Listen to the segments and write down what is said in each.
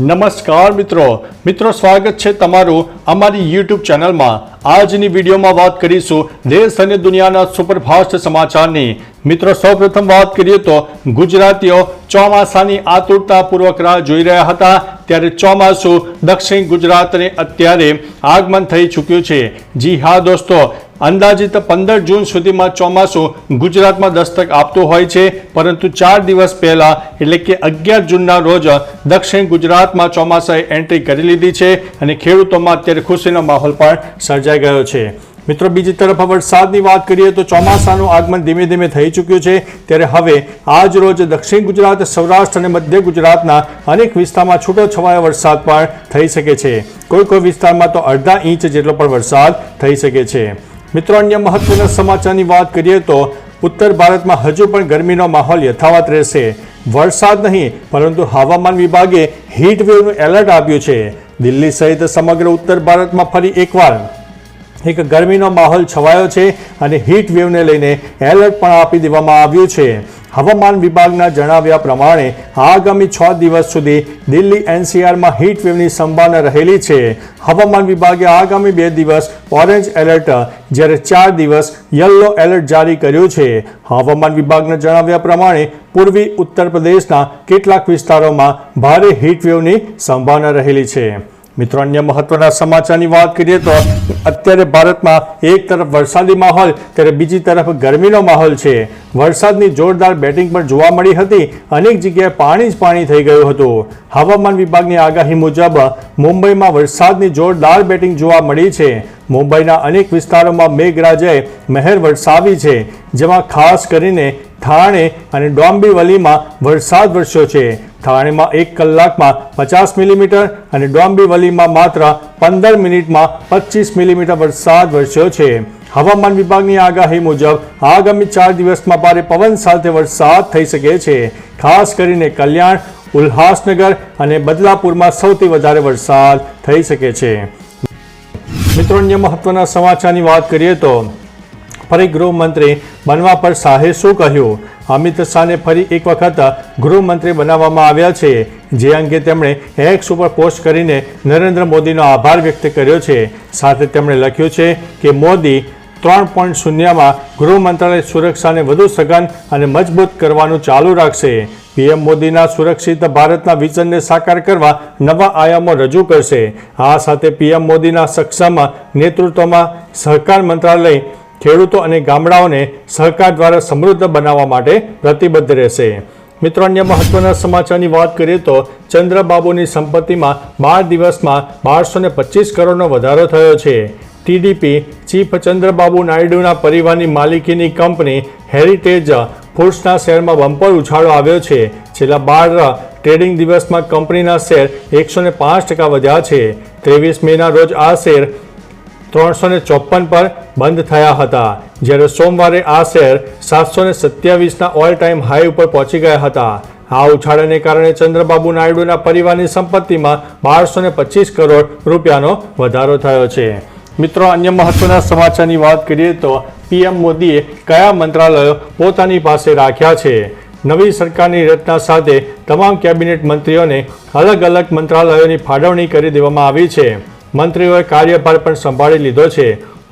નમસ્કાર મિત્રો. મિત્રો, સ્વાગત છે તમારું અમારી યુટ્યુબ ચેનલમાં. આજની વિડીયોમાં વાત કરીશું દેશ અને દુનિયાના સુપરફાસ્ટ સમાચારની. મિત્રો, સૌપ્રથમ વાત કરીએ તો ગુજરાતીઓ ચોમાસાની આતુરતાપૂર્વક રાહ જોઈ રહ્યા હતા. ત્યારે ચોમાસું દક્ષિણ ગુજરાતને અત્યારે આગમન થઈ ચૂક્યું છે. જી હા દોસ્તો અંદાજિત પંદર જૂન સુધીમાં ચોમાસું ગુજરાતમાં દસ્તક આપતું હોય છે, પરંતુ ચાર દિવસ પહેલા, એટલે કે અગિયાર જૂનના રોજ, દક્ષિણ ગુજરાતમાં ચોમાસાએ એન્ટ્રી કરી લીધી છે અને ખેડૂતોમાં અત્યારે ખુશીનો માહોલ પણ સર્જાઈ ગયો છે. મિત્રો, બીજી તરફ વરસાદની વાત કરીએ તો ચોમાસાનું આગમન ધીમે ધીમે થઈ ચૂક્યું છે. ત્યારે હવે આજ રોજ દક્ષિણ ગુજરાત, સૌરાષ્ટ્ર અને મધ્ય ગુજરાતના અનેક વિસ્તારમાં છૂટો છવાયો વરસાદ પણ થઈ શકે છે. કોઈ કોઈ વિસ્તારમાં તો અડધા ઇંચ જેટલો પણ વરસાદ થઈ શકે છે. મિત્રો, અન્ય મહત્વના સમાચારની વાત કરીએ તો ઉત્તર ભારતમાં હજુ પણ ગરમીનો માહોલ યથાવત રહેશે. વરસાદ નહીં, પરંતુ હવામાન વિભાગે હીટ વેવનું એલર્ટ આપ્યું છે. દિલ્હી સહિત સમગ્ર ઉત્તર ભારતમાં ફરી એકવાર એક ગરમીનો માહોલ છવાયો છે અને હીટ વેવને લઈને એલર્ટ પણ આપી દેવામાં આવ્યું છે. હવામાન વિભાગના જણાવ્યા પ્રમાણે આગામી છ દિવસ સુધી દિલ્હી એનસીઆરમાં હીટવેવની સંભાવના રહેલી છે. હવામાન વિભાગે આગામી બે દિવસ ઓરેન્જ એલર્ટ, જ્યારે ચાર દિવસ યલો એલર્ટ જારી કર્યું છે. હવામાન વિભાગના જણાવ્યા પ્રમાણે પૂર્વી ઉત્તર પ્રદેશના કેટલાક વિસ્તારોમાં ભારે હીટવેવની સંભાવના રહેલી છે. મિત્રો, અન્ય મહત્વના સમાચારની વાત કરીએ તો અત્યારે ભારતમાં એક તરફ વરસાદી માહોલ, ત્યારે બીજી તરફ ગરમીનો માહોલ છે. વરસાદની જોરદાર બેટિંગ પણ જોવા મળી હતી. અનેક જગ્યાએ પાણી જ પાણી થઈ ગયું હતું. હવામાન વિભાગની આગાહી મુજબ મુંબઈમાં વરસાદની જોરદાર બેટિંગ જોવા મળી છે. મુંબઈના અનેક વિસ્તારોમાં મેઘરાજાએ મહેર વરસાવી છે, જેમાં ખાસ કરીને થાણે અને ડોંબીવલીમાં વરસાદ વરસ્યો છે. થાણેમાં એક કલાકમાં પચાસ મિલીમીટર અને ડોંબીવલીમાં માત્ર પંદર મિનિટમાં પચીસ મિલીમીટર વરસાદ વરસ્યો છે. હવામાન વિભાગની આગાહી મુજબ, આગામી ચાર દિવસમાં ભારે પવન સાથે વરસાદ થઈ શકે છે. ખાસ કરીને કલ્યાણ, ઉલ્હાસનગર અને બદલાપુરમાં સૌથી વધારે વરસાદ થઈ શકે છે. મિત્રો, અન્ય મહત્વના સમાચારની વાત કરીએ તો ફરી ગૃહમંત્રી બનવા પર શાહે શું કહ્યું? અમિત શાહને ફરી એક વખત ગૃહમંત્રી બનાવવામાં આવ્યા છે, જે અંગે તેમણે એક્સ ઉપર પોસ્ટ કરીને નરેન્દ્ર મોદીનો આભાર વ્યક્ત કર્યો છે. સાથે તેમણે લખ્યું છે કે મોદી ત્રણ પોઈન્ટ શૂન્યમાં ગૃહ મંત્રાલય સુરક્ષાને વધુ સઘન અને મજબૂત કરવાનું ચાલુ રાખશે. પીએમ મોદીના સુરક્ષિત ભારતના વિઝનને સાકાર કરવા નવા આયામો રજૂ કરશે. આ સાથે પીએમ મોદીના સક્ષમ નેતૃત્વમાં સહકાર મંત્રાલય ખેડૂતો અને ગામડાઓને સહકાર દ્વારા સમૃદ્ધ બનાવવા માટે પ્રતિબદ્ધ રહેશે. મિત્રો, અન્ય મહત્વના સમાચારની વાત કરીએ તો ચંદ્રબાબુની સંપત્તિમાં બાર દિવસમાં બારસો ને પચીસ કરોડનો વધારો થયો છે. ટીડીપી ચીફ ચંદ્રબાબુ નાયડુના પરિવારની માલિકીની કંપની હેરિટેજ ફૂડ્સના શેરમાં બમ્પર ઉછાળો આવ્યો છે. છેલ્લા બાર ટ્રેડિંગ દિવસમાં કંપનીના શેર એકસો પાંચ ટકા વધ્યા છે. ત્રેવીસ મેના રોજ આ શેર ત્રણસો ને ચોપન પર બંધ થયા હતા, જ્યારે સોમવારે આ શેર સાતસો ને સત્યાવીસના ઓલ ટાઈમ હાઈ ઉપર પહોંચી ગયા હતા. આ ઉછાળાને કારણે ચંદ્રબાબુ નાયડુના પરિવારની સંપત્તિમાં બારસો ને પચીસ કરોડ રૂપિયાનો વધારો થયો છે. મિત્રો, અન્ય મહત્વના સમાચારની વાત કરીએ તો પીએમ મોદીએ કયા મંત્રાલયો પોતાની પાસે રાખ્યા છે? નવી સરકારની રચના સાથે તમામ કેબિનેટ મંત્રીઓને અલગ અલગ મંત્રાલયોની ફાળવણી કરી દેવામાં આવી છે. મંત્રીઓએ કાર્યભાર પણ સંભાળી લીધો છે.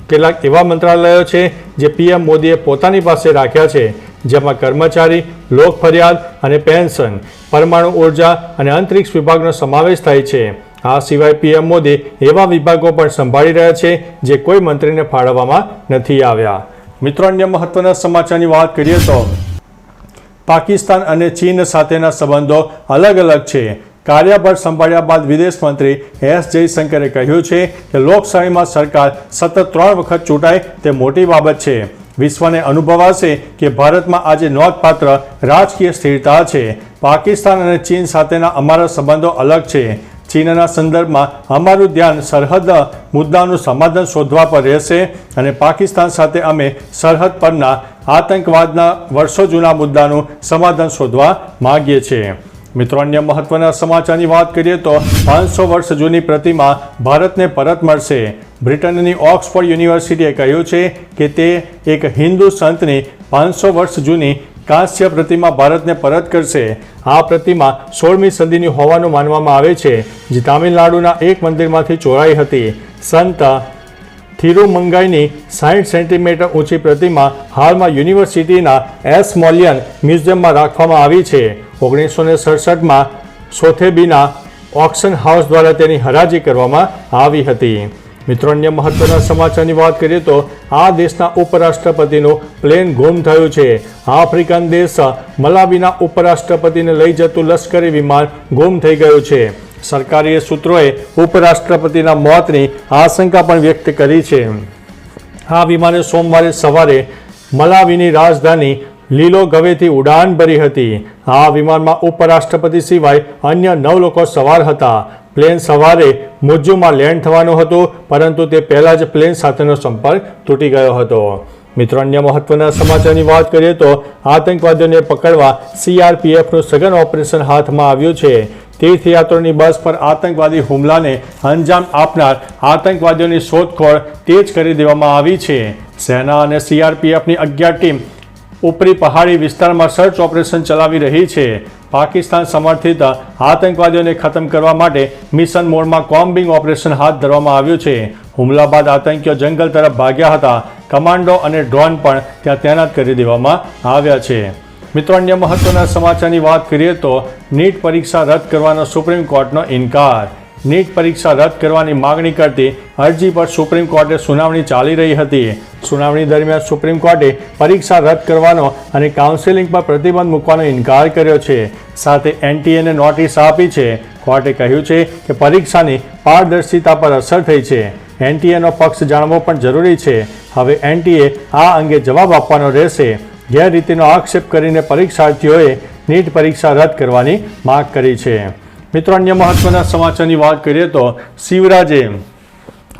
કેટલાક એવા મંત્રાલયો છે જે પીએમ મોદીએ પોતાની પાસે રાખ્યા છે, જેમાં કર્મચારી, લોક ફરિયાદ અને પેન્શન, પરમાણુ ઊર્જા અને અંતરિક્ષ વિભાગનો સમાવેશ થાય છે. આ સિવાય પીએમ મોદી એવા વિભાગો પણ સંભાળી રહ્યા છે જે કોઈ મંત્રીને ફાળવવામાં નથી આવ્યા. મિત્રો, અન્ય મહત્વના સમાચારની વાત કરીએ તો પાકિસ્તાન અને ચીન સાથેના સંબંધો અલગ અલગ છે. કાર્યભાર સંભાળ્યા બાદ વિદેશ મંત્રી એસ જયશંકરે કહ્યું છે કે લોકશાહીમાં સરકાર સતત ત્રણ વખત ચૂંટાય તે મોટી બાબત છે. વિશ્વને અનુભવાશે કે ભારતમાં આજે નોંધપાત્ર રાજકીય સ્થિરતા છે. પાકિસ્તાન અને ચીન સાથેના અમારા સંબંધો અલગ છે. ચીનના સંદર્ભમાં અમારું ધ્યાન સરહદ મુદ્દાનું સમાધાન શોધવા પર રહેશે અને પાકિસ્તાન સાથે અમે સરહદ પરના આતંકવાદના વર્ષો જૂના મુદ્દાનું સમાધાન શોધવા માગીએ છીએ. મિત્રો, અન્ય મહત્વના સમાચારની વાત કરીએ તો પાંચસો વર્ષ જૂની પ્રતિમા ભારતને પરત મળશે. બ્રિટનની ઓક્સફોર્ડ યુનિવર્સિટીએ કહ્યું છે કે તે એક હિન્દુ સંતની પાંચસો વર્ષ જૂની કાંસ્ય પ્રતિમા ભારતને પરત કરશે. આ પ્રતિમા સોળમી સદીની હોવાનું માનવામાં આવે છે, જે તામિલનાડુના એક મંદિરમાંથી ચોરાઈ હતી. સંત થિરુમંગાઈની સાઠ સેન્ટીમીટર ઊંચી પ્રતિમા હાલમાં યુનિવર્સિટીના એસ મોલિયન મ્યુઝિયમમાં રાખવામાં આવી છે. ઓગણીસો ને સડસઠમાં સોથેબીના ઓક્શન હાઉસ દ્વારા તેની હરાજી કરવામાં આવી હતી. મિત્રો, અન્ય મહત્વના સમાચારની વાત કરીએ તો આ દેશના ઉપરાષ્ટ્રપતિનું પ્લેન ગુમ થયું છે. આફ્રિકન દેશ મલાવીના ઉપરાષ્ટ્રપતિને લઈ જતું લશ્કરી વિમાન ગુમ થઈ ગયું છે. સરકારી સૂત્રોએ ઉપરાષ્ટ્રપતિના મોતની આશંકા પણ વ્યક્ત કરી છે. આ વિમાને સોમવારે સવારે મલાવીની રાજધાની લીલો ગવેથી ઉડાન ભરી હતી. આ વિમાનમાં ઉપરાષ્ટ્રપતિ સિવાય અન્ય નવ લોકો સવાર હતા. પ્લેન સવારે મુજ્જુમાં લેન્ડ થવાનું હતું, પરંતુ તે પહેલાં જ પ્લેન સાથેનો સંપર્ક તૂટી ગયો હતો. મિત્રો, અન્ય મહત્વના સમાચારની વાત કરીએ તો આતંકવાદીઓને પકડવા સીઆરપીએફનું સઘન ઓપરેશન હાથમાં આવ્યું છે. તીર્થયાત્રીઓની બસ પર આતંકવાદી હુમલાને અંજામ આપનાર આતંકવાદીઓની શોધખોળ તેજ કરી દેવામાં આવી છે. સેના અને સીઆરપીએફની અગિયાર ટીમ ઉપરી પહાડી વિસ્તારમાં સર્ચ ઓપરેશન ચલાવી રહી છે. પાકિસ્તાન સમર્થિત આતંકવાદીઓને ખતમ કરવા માટે મિશન મોડમાં કોમ્બિંગ ઓપરેશન હાથ ધરવામાં આવ્યું છે. હુમલા બાદ આતંકીઓ જંગલ તરફ ભાગ્યા હતા. કમાન્ડો અને ડ્રોન પણ ત્યાં તૈનાત કરી દેવામાં આવ્યા છે. મિત્રો, અન્ય મહત્વના સમાચારની વાત કરીએ તો નીટ પરીક્ષા રદ કરવાનો સુપ્રીમ કોર્ટનો ઇનકાર. નીટ પરીક્ષા રદ કરવાની માગણી કરતી અરજી પર સુપ્રીમ કોર્ટે સુનાવણી ચાલી રહી હતી. સુનાવણી દરમિયાન સુપ્રીમ કોર્ટે પરીક્ષા રદ કરવાનો અને કાઉન્સેલિંગ પર પ્રતિબંધ મૂકવાનો ઇનકાર કર્યો છે. સાથે એનટીએને નોટિસ આપી છે. કોર્ટે કહ્યું છે કે પરીક્ષાની પારદર્શિતા પર અસર થઈ છે. એનટીએનો પક્ષ જાણવો પણ જરૂરી છે. હવે એનટીએ આ અંગે જવાબ આપવાનો રહેશે. ગેરરીતિનો આક્ષેપ કરીને પરીક્ષાર્થીઓએ નીટ પરીક્ષા રદ કરવાની માંગ કરી છે. મિત્રો, અન્ય મહત્વના સમાચારની વાત કરીએ તો શિવરાજે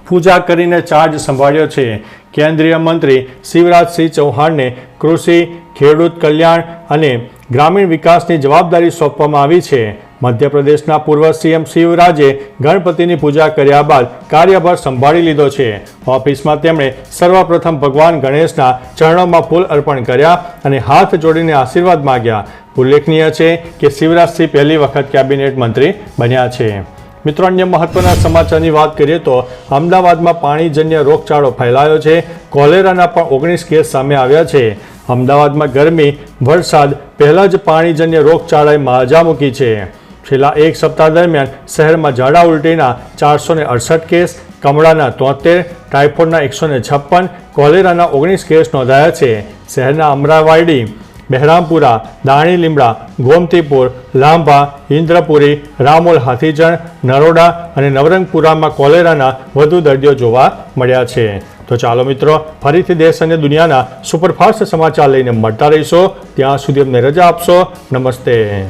પૂજા કરીને ચાર્જ સંભાળ્યો છે. કેન્દ્રીય મંત્રી શિવરાજસિંહ ચૌહાણને કૃષિ, ખેડૂત કલ્યાણ અને ગ્રામીણ વિકાસની જવાબદારી સોંપવામાં આવી છે. મધ્યપ્રદેશના પૂર્વ સીએમ શિવરાજે ગણપતિની પૂજા કર્યા બાદ કાર્યભાર સંભાળી લીધો છે. ઓફિસમાં તેમણે સર્વપ્રથમ ભગવાન ગણેશના ચરણોમાં ફૂલ અર્પણ કર્યા અને હાથ જોડીને આશીર્વાદ માગ્યા. ઉલ્લેખનીય છે કે શિવરાજસિંહ પહેલી વખત કેબિનેટ મંત્રી બન્યા છે. મિત્રો, અન્ય મહત્વના સમાચારની વાત કરીએ તો અમદાવાદમાં પાણીજન્ય રોગચાળો ફેલાયો છે. કોલેરાના પણ ઓગણીસ કેસ સામે આવ્યા છે. અમદાવાદમાં ગરમી, વરસાદ, પહેલાં જ પાણીજન્ય રોગચાળાએ માજા મૂકી છે. છેલ્લા એક સપ્તાહ દરમિયાન શહેરમાં ઝાડા ઉલટીના ચારસો અડસઠ કેસ, કમળાના તોતેર, ટાઇફોઇડના એકસો ને છપ્પન, કોલેરાના ઓગણીસ કેસ નોંધાયા છે. શહેરના અમરાવાડી બહેરામપુરા, દાણી લીમડા, ગોમતીપુર, લાંભા, ઇન્દ્રપુરી, રામોલ હાથીજણ, નરોડા અને નવરંગપુરામાં કોલેરાના વધુ દર્દીઓ જોવા મળ્યા છે. તો ચાલો મિત્રો, ફરીથી દેશ અને દુનિયાના સુપરફાસ્ટ સમાચાર લઈને મળતા રહીશો. ત્યાં સુધી અમને રજા આપશો. નમસ્તે.